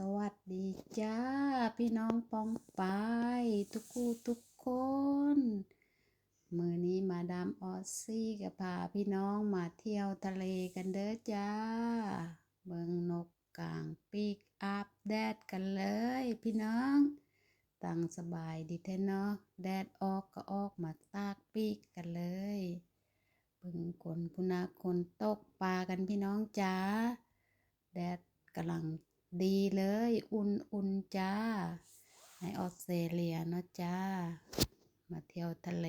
สวัสดีจ้า พี่น้องปองปายทุกคู่ทุกคน มือนี้มาดามออซี่กับพาพี่น้องมาเที่ยวทะเลกันเด้อจ้า เบิงนกกลางปีกอาบแดดกันเลย พี่น้อง ตั้งสบายดีแท้เนาะแดดออกก็ออกมาตากปีกกันเลยเบิงคนพุนาคนตกปลากันพี่น้องจ้า แดดกำลัง ดีเลย อุ่นๆจ้า ในออสเตรเลียเนาะจ้า มาเที่ยวทะเล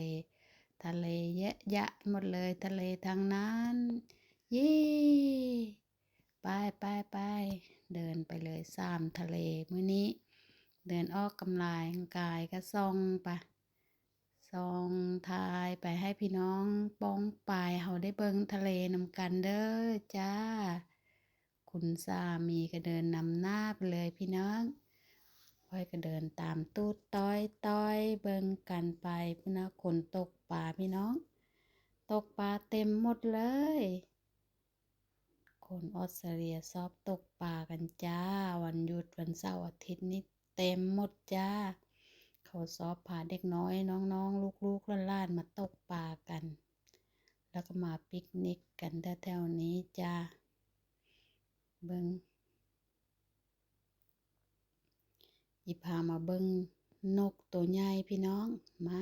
ทะเลเยอะยะหมดเลยทะเลทางนั้นยี่ไปไปไปเดินไปเลยสามทะเลมื้อนี้ เดินออกกำลังกายก็ซองไปซองทายไปให้พี่น้องป้องปายเขาได้เบิงทะเลนำกันเด้อจ้า คุณสามีก็เดินนำหน้าไปเลยพี่น้องพ่อยก็เดินตามตูดต้อยต้อยเบิงกันไปพี่น้องคนตกปลาพี่น้อง ตกปลาเต็มหมดเลย คนออสเตรเลียชอบตกปลากันจ้า วันหยุดวันเสาร์อาทิตย์นี้เต็มหมดจ้า เขาชอบพาเด็กน้อยน้องๆ ลูกๆหล้านๆมาตกปลากัน แล้วก็มาปิกนิกกันแถวๆนี้จ้า เบิงอีพามาเบิงนกตัวใหญ่พี่น้องมา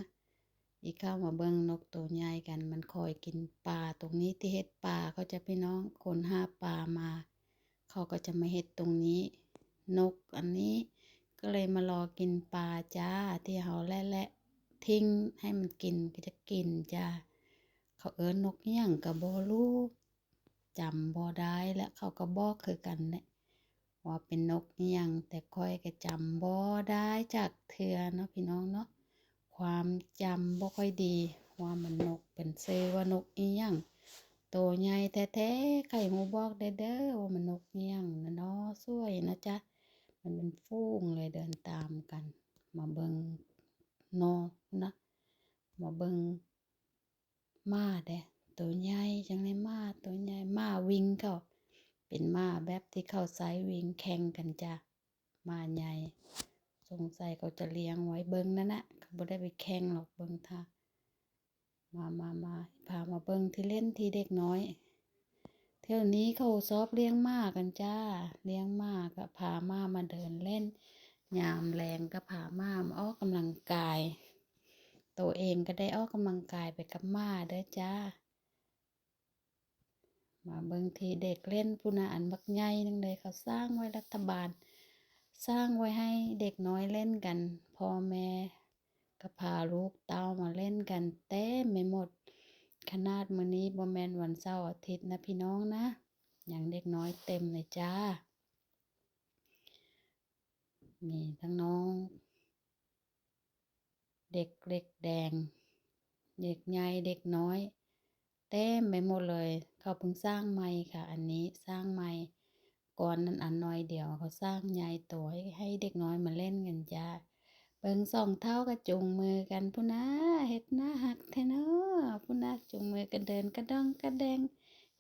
อีเข้ามาเบิงนกตัวใหญ่กันมันคอยกินปลาตรงนี้ที่เฮ็ดปลาเขาจะพี่น้องคนห้าปลามา เขาก็จะมาเฮ็ดตรงนี้ นกอันนี้ก็เลยมารอกินปลาจ้าที่เขาแล่ะๆทิ้งให้มันกินก็จะกินจ้าเขาเอิ้นนกเหี้ยงกับบ่รู้ จำบ่ได้และเขาก็บอกคือกันแหละว่าเป็นนกเหี้ยงแต่ค่อยก็จำบ่ได้จากเทื่อเนาะพี่น้องเนาะความจำบ่ค่อยดี ว่ามันนกเป็นชื่อว่านกอีหยังโตใหญ่แท้ๆใครฮู้บอกเด้อว่ามันนกเหี้ยงนะเนาะสวยนะจ๊ะมันเป็นฟูงเลยเดินตามกัน มาเบิงนกนะมาเบิงมาเด้ ตัวใหญ่จังเลยมาตัวใหญ่มาวิ่งเขาเป็นมาแบบที่เข้าใช้วิ่งแข่งกันจ้ะมาใหญ่สงสัยเขาจะเลี้ยงไว้เบิงนั่นน่ะเขาบ่ได้ไปแข่งหรอกเบิงท่ามามามาพามาเบิงที่เล่นที่เด็กน้อยเที่ยวนี้เขาชอบเลี้ยงมากันจ้า เลี้ยงมาก็พามามาเดินเล่น ยามแรงก็พามามาออกกำลังกาย ตัวเองก็ได้ออกกำลังกายไปกับมาเด้อจ้า มาเบิ่งที่เด็กเล่นพุนาอันบักใหญ่นึงเลยเขาสร้างไว้รัฐบาล สร้างไว้ให้เด็กน้อยเล่นกันพ่อแม่ก็พาลูกเต้ามาเล่นกันเต็มไปหมด ขนาดมื้อนี้บ่แมนวันเสาร์อาทิตย์นะพี่น้องนะอย่างเด็กน้อยเต็มเลยจ้า มีทั้งน้อง เด็กเล็กแดง เด็กใหญ่เด็กน้อย เต็มไปหมดเลย เขาเพิ่งสร้างใหม่ค่ะ อันนี้สร้างใหม่ก่อนนั้นอันน้อยเดียวเขาสร้างใหญ่โตให้ให้เด็กน้อยมาเล่นกันจ้าเบิ่งสองเท้าก็จูงมือกันพุ่นนะเฮ็ดหน้าหักแท้เนาะพุ่นนะจูงมือกันเดินกระดองกระแดง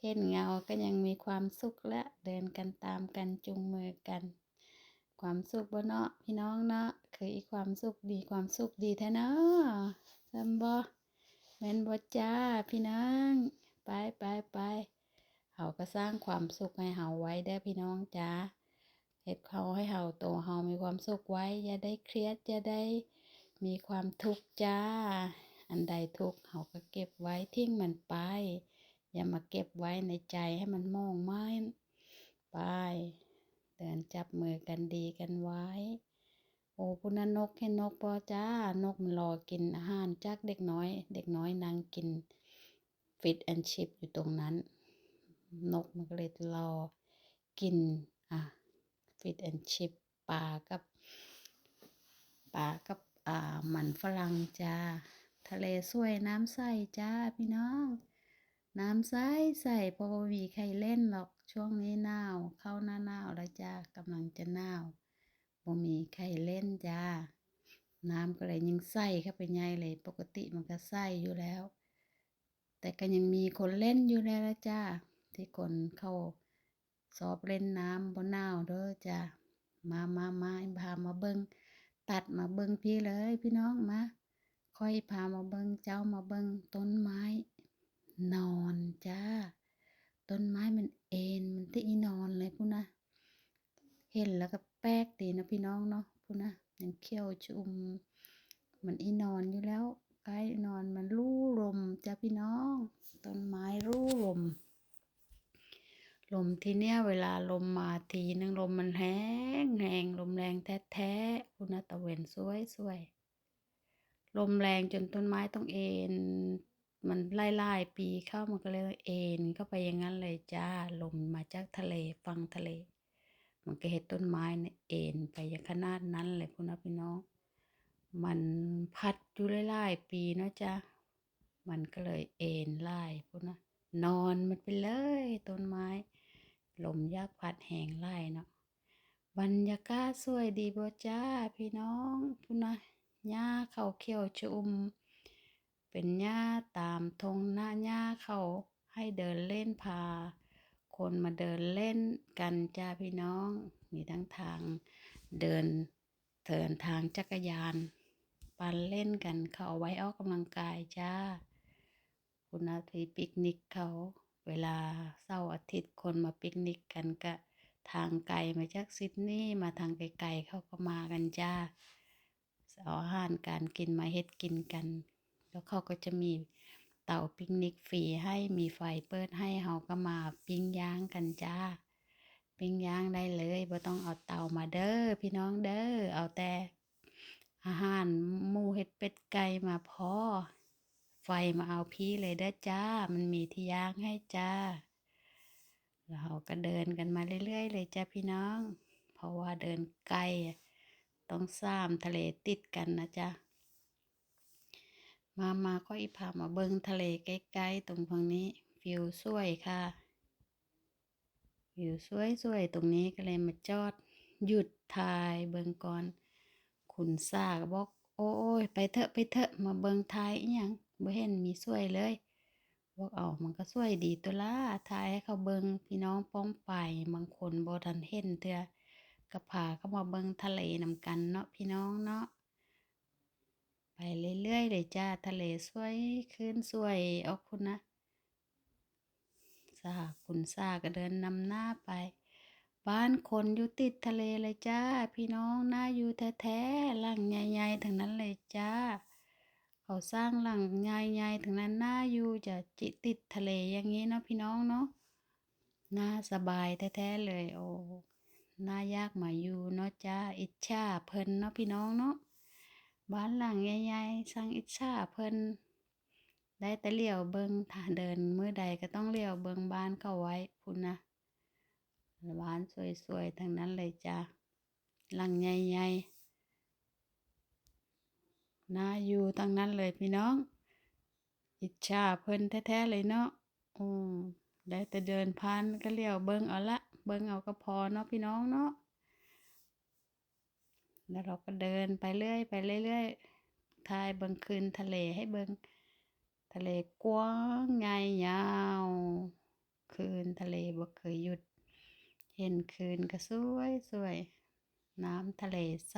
เห็นเงาก็ยังมีความสุขและเดินกันตามกันจูงมือกัน ความสุขบ่เนาะพี่น้องเนาะคืออีความสุขดีความสุขดีแท้เนาะซำบ่ แม่นบ่จ้าพี่น้องไปไปไปเฮาก็สร้างความสุขให้เฮาไว้เด้อพี่น้องจ้าเฮ็ดเฮาให้เฮาโตเฮามีความสุขไว้ อย่าได้เครียดอย่าได้มีความทุกข์จ้า อันใดทุกข์เฮาก็เก็บไว้ทิ้งมันไป อย่ามาเก็บไว้ในใจให้มันมองไม่ไปเดินจับมือกันดีกันไว้ โอ้พุณนันนกเห็นนกปอจ้านกมันรอกินอาหารจากเด็กน้อย เด็กน้อยนางกินฟิตแอนชิพอยู่ตรงนั้น นกมันก็เลยรอกินอะฟิตแอนชิพปลากับปลากับอ่ามันฝรั่งจ้าทะเลสวยน้ำใสจ้าพี่น้อง น้ำใสใสเพราะว่ามีใครเล่นหรอกช่วงนี้หนาวเข้าหน้าหนาวแล้วจ้ากำลังจะหนาว บ่มีใครเล่นจ้า น้ำก็เลยยังใส่เข้าไปใหญ่เลย ปกติมันก็ใส่อยู่แล้ว แต่ก็ยังมีคนเล่นอยู่แล้วละจ้า ที่คนเข้าสอบเล่นน้ำบนหนาวเด้อจ้า มามามาพามาเบิ่งตัดมาเบิ่งพี่เลยพี่น้องมา ค่อยพามาเบิ่งเจ้ามาเบิ่งต้นไม้ นอนจ้า ต้นไม้มันเอ็นมันที่นอนเลยพูนะเห็นแล้วก็แปลกดีนะพี่น้องเนาะพูนะยังเขี้ยวชุมมันอีนอนอยู่แล้วใกล้นอนมันรู้ลมจ้าพี่น้องต้นไม้รู้ลม ลมที่เนี้ยเวลาลมมาทีนึงลมมันแห้งแรงลมแรงแท้ๆคุณนะตะเวนสวยสวยลมแรงจนต้นไม้ต้องเอ็นมันไล่ไล่ปีเข้ามันก็เลยเอ็นเข้าไปอย่างนั้นเลยจ้าลมมาจากทะเลฟังทะเล มันก็เห็นต้นไม้เนี่ยเอ็นไปอย่างขนาดนั้นเลยคุณนะพี่น้อง มันพัดอยู่ไล่ๆปีเนาะจ้ามันก็เลยเอ็นไล่พุ่นนะนอนมันไปเลยต้นไม้ ลมยากพัดแหงไล่เนาะบรรยากาศสวยดีบ่จ้าพี่น้องพุ่นนะหญ้าเขาเขียวชุมเป็นหญ้าตามทงหน้าหญ้าเขาให้เดินเล่นพา คนมาเดินเล่นกันจ้าพี่น้อง มีทั้งทางเดินเดินทางจักรยาน ปันเล่นกันเขาเอาไว้ออกกำลังกายจ้า คุณอาทีปิกนิกเขาเวลาเสาร์อาทิตย์คนมาปิกนิกกันก็ทางไกลมาจากซิดนีย์มาทางไกลๆเขาก็มากันจ้าเอาอาหารการกินมาเฮ็ดกินกัน แล้วเขาก็จะมี เตาปิกนิกฟรีให้มีไฟเปิดให้เขาก็มาปิ้งย่างกันจ้า ปิ้งย่างได้เลยบ่ต้องเอาเตามาเด้อพี่น้องเด้อเอาแต่อาหารหมูเห็ดเป็ดไก่มาพอ ไฟมาเอาพี่เลยเด้อจ้า มันมีที่ย่างให้จ้าแล้วเราก็เดินกันมาเรื่อยๆ เลยจ้าพี่น้อง เพราะว่าเดินไกลต้องซ้ำทะเลติดกันนะจ๊ะ มามาก็อีพามาเบิงทะเลใกล้ๆตรงฝั่งนี้วิวสวยค่ะ วิวสวยๆตรงนี้ก็เลยมาจอด หยุดถ่ายเบิงก่อนขุนซาก็บอก โอ้ยไปเถอะไปเถอะมาเบิงถ่ายอีหยังบ่เห็นมีสวยเลยบอกเอามันก็สวยดีตัวละถ่ายให้เขาเบิงพี่น้องป้องไปบางคนบ่ทันเห็นเถื่อก็พาเข้ามาเบิงทะเลนำกันเนาะพี่น้องเนาะ ไปเรื่อยๆเลยจ้าทะเลสวยขึ้นสวยออกคุณนะสาคุณสาก็เดินนำหน้าไป บ้านคนอยู่ติดทะเลเลยจ้า พี่น้องน่าอยู่แท้ๆหลังใหญ่ๆทั้งนั้นเลยจ้า เขาสร้างหลังใหญ่ๆทั้งนั้นน่าอยู่จะจิติดทะเลอย่างนี้เนาะพี่น้องเนาะน่าสบายแท้ๆเลย โอ้น่ายากมาอยู่เนาะจ้าอิจฉาเพลินเนาะพี่น้องเนาะ บ้านหลังใหญ่ๆสร้างอิจฉาเพิ่นได้แต่เลี้ยวเบิงถ้าเดินมือใดก็ต้องเลี้ยวเบิงบ้านเขาไว้พุ่นนะบ้านสวยๆทั้งนั้นเลยจ้าหลังใหญ่ๆน่าอยู่ทั้งนั้นเลยพี่น้อง อิจฉาเพิ่นแท้ๆเลยเนาะอืมได้แต่เดินผ่านก็เลี้ยวเบิงเอาละเบิงเอาก็พอเนาะพี่น้องเนาะ แล้วเราก็เดินไปเรื่อยไปเรื่อยๆถ่ายเบิงคืนทะเลให้เบิงทะเลกว้างใหญ่ยาว คืนทะเลบ่เคยหยุด เห็นคืนก็สวยสวย น้ำทะเลใส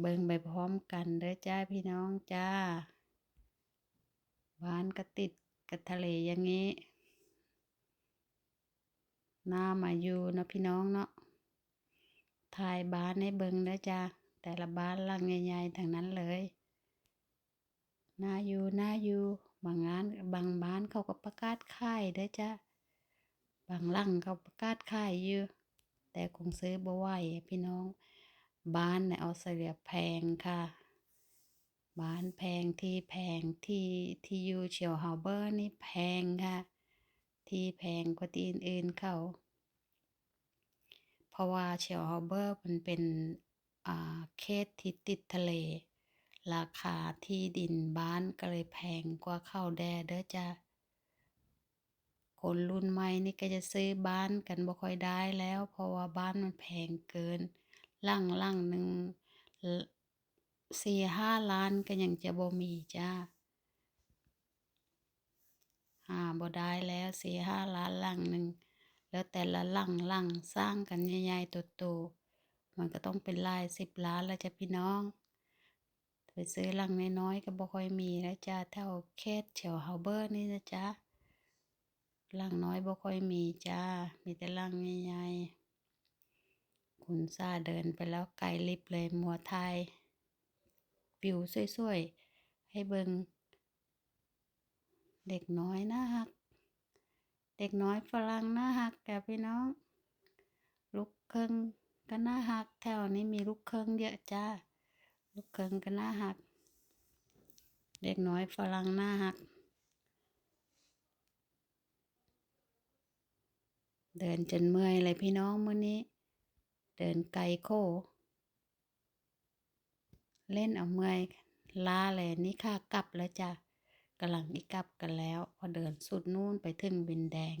เบิงไปพร้อมกันเด้อจ้าพี่น้องจ้าบ้านก็ติดกับทะเลอย่างนี้น่ามาอยู่นะพี่น้องเนาะ ถ่ายบ้านให้เบิงเด้อจ้าแต่ละบ้านหลังใหญ่ๆทั้งนั้นเลยน่าอยู่น่าอยู่บางงานบางบ้านเขาก็ประกาศขายเด้อจ้าบางหลังเขาประกาศขายอยู่แต่คงซื้อบ่ไหวพี่น้อง บ้านในออสเตรเลียแพงค่ะ บ้านแพงที่แพงที่ที่อยู่เชียวฮาร์เบอร์นี่แพงค่ะ ที่แพงกว่าที่อื่นๆเขา เพราะว่าเชียวฮาร์เบอร์มันเป็นอ่าเขตที่ติดทะเล ราคาที่ดินบ้านก็เลยแพงกว่าเข้าแดเด้อจ้าคนรุ่นใหม่นี่ก็จะซื้อบ้านกันบ่ค่อยได้แล้ว เพราะว่าบ้านมันแพงเกินหลังหลังหนึ่งสี่ห้าล้านก็ยังจะบ่มีจ้าหาบ่ได้แล้วสี่ห้าล้านหลังหนึ่ง แล้วแต่ละหลังหลังสร้างกันใหญ่ๆโตๆมันก็ต้องเป็นลาย10ล้านแล้วจ้ะพี่น้อง ไปซื้อหลังน้อยๆก็บ่ค่อยมีแล้วจ้ะแถวเขตแถวเฮาเบอร์นี่นะจ๊ะหลังน้อยบ่ค่อยมีจ้า มีแต่หลังใหญ่ๆคุณซ่าเดินไปแล้วไกลลิบเลยมัวถ่ายวิวสวยๆให้เบิงเด็กน้อยน่ารัก เด็กน้อยฝรั่งน่ารักจ้ะพี่น้อง ลูกเครึ่งก็น่ารักแถวนี้มีลูกเครึ่งเยอะจ้า ลูกเครึ่งก็น่ารัก เด็กน้อยฝรั่งน่ารัก เดินจนเมื่อยเลยพี่น้องมื้อนี้ เดินไกลโค เล่นเอาเมื่อยล้าเลยนี่ค่ะกลับแล้วจ้ะ กำลังอีกลับกันแล้วพอเดินสุดนู่นไปถึงวินแดง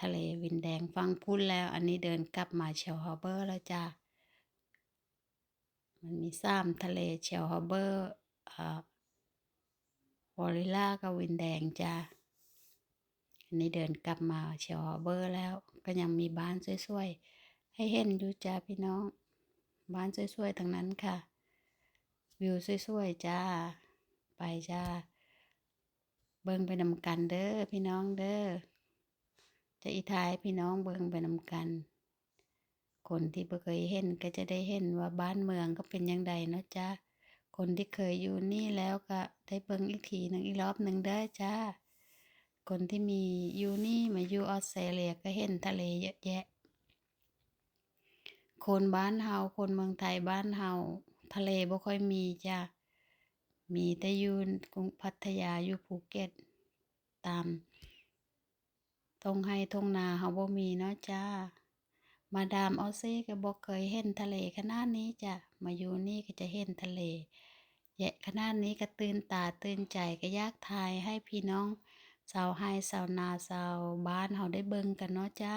ทะเลวินแดงฟังพูดแล้ว อันนี้เดินกลับมาเชลฮาร์เบอร์แล้วจ้ะมันมีสามทะเลเชลฮาร์เบอร์อ่าวอริล่ากับวินแดงจ้ะอันนี้เดินกลับมาเชลฮาร์เบอร์แล้ว ก็ยังมีบ้านสวยๆ ให้เห็นอยู่จ้าพี่น้อง บ้านสวยๆทั้งนั้นค่ะ วิวสวยๆจ้า ไปจ้า เบิ่งไปนำกันเด้อพี่น้องเด้อจะอีทายพี่น้องเบิ่งไปนำกัน คนที่บ่เคยเห็นก็จะได้เห็นว่าบ้านเมืองก็เป็นย่างใดเนาะจ้าคนที่เคยอยู่นี่แล้วก็ได้เบิ่งอีกทีหนึ่งอีกรอบหนึ่งเด้อจ้าคนที่มีอยู่นี่มาอยู่ออสเตรเลียก็เห็นทะเลเยอะแยะ คนบ้านเฮาคนเมืองไทยบ้านเฮาทะเลบ่ค่อยมีจ้ะ มีแต่อยู่กรุงพัทยาอยู่ภูเก็ต ตามทงไห้ทงนาเฮาบ่มีเนาะจ้า มาดามออซซี่ก็บ่เคยเห็นทะเลขนาดนี้จ้ะ มาอยู่นี่ก็จะเห็นทะเลแยะขนาดนี้ก็ตื่นตาตื่นใจก็ยากถ่ายให้พี่น้องชาวไฮชาวนาชาวบ้านเฮาได้เบิ่งกันเนาะจ้า